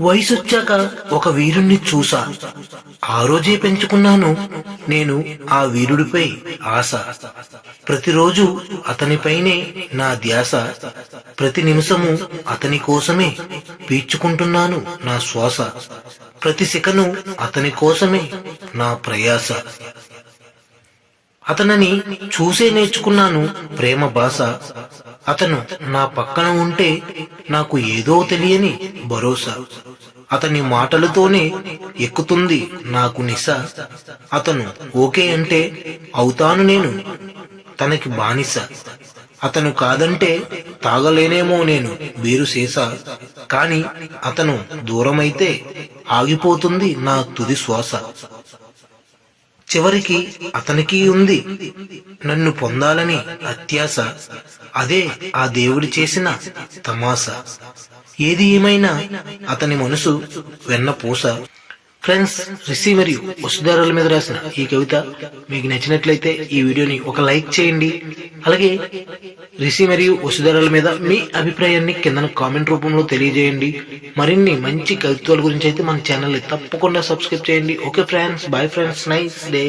వయసొచ్చాక ఒక వీరుణ్ణి చూసా. ఆ రోజే పెంచుకున్నాను. నేను ఆ వీరుడిపై ఆశ. ప్రతిరోజు అతనిపైనే నా ధ్యాస. ప్రతి నిమిషము అతని కోసమే పీల్చుకుంటున్నాను నా శ్వాస. ప్రతి శిఖను అతని కోసమే నా ప్రయాస. అతనని చూసే నేర్చుకున్నాను ప్రేమ భాష. అతను నా పక్కన ఉంటే నాకు ఏదో తెలియని భరోసా. అతని మాటలతోనే ఎక్కుతుంది నాకు నిశ అతను ఓకే అంటే అవుతాను నేను. తనకి బానిస. అతను కాదంటే తాగలేనేమో నేను బీరు సీసా కాని అతను దూరమైతే ఆగిపోతుంది నా తుది శ్వాస. చివరికి అతనికి ఉంది. నన్ను పొందాలని అత్యాశ. అదే ఆ దేవుడి చేసిన తమాస. ఏది ఏమైనా అతని మనసు వెన్నపూస ఫ్రెండ్స్ రిసీ మరియు వసుధారాల మీద రాసిన ఈ కవిత మీకు నచ్చినట్లయితే ఈ వీడియోని ఒక లైక్ చేయండి. అలాగే రిసీ మరియు వసుధారాల మీద మీ అభిప్రాయాన్ని కింద కామెంట్ రూపంలో తెలియజేయండి. మరిన్ని మంచి కవిత్వాల గురించి అయితే మన ఛానల్ని తప్పకుండా సబ్స్క్రైబ్ చేయండి. Okay friends bye friends nice day.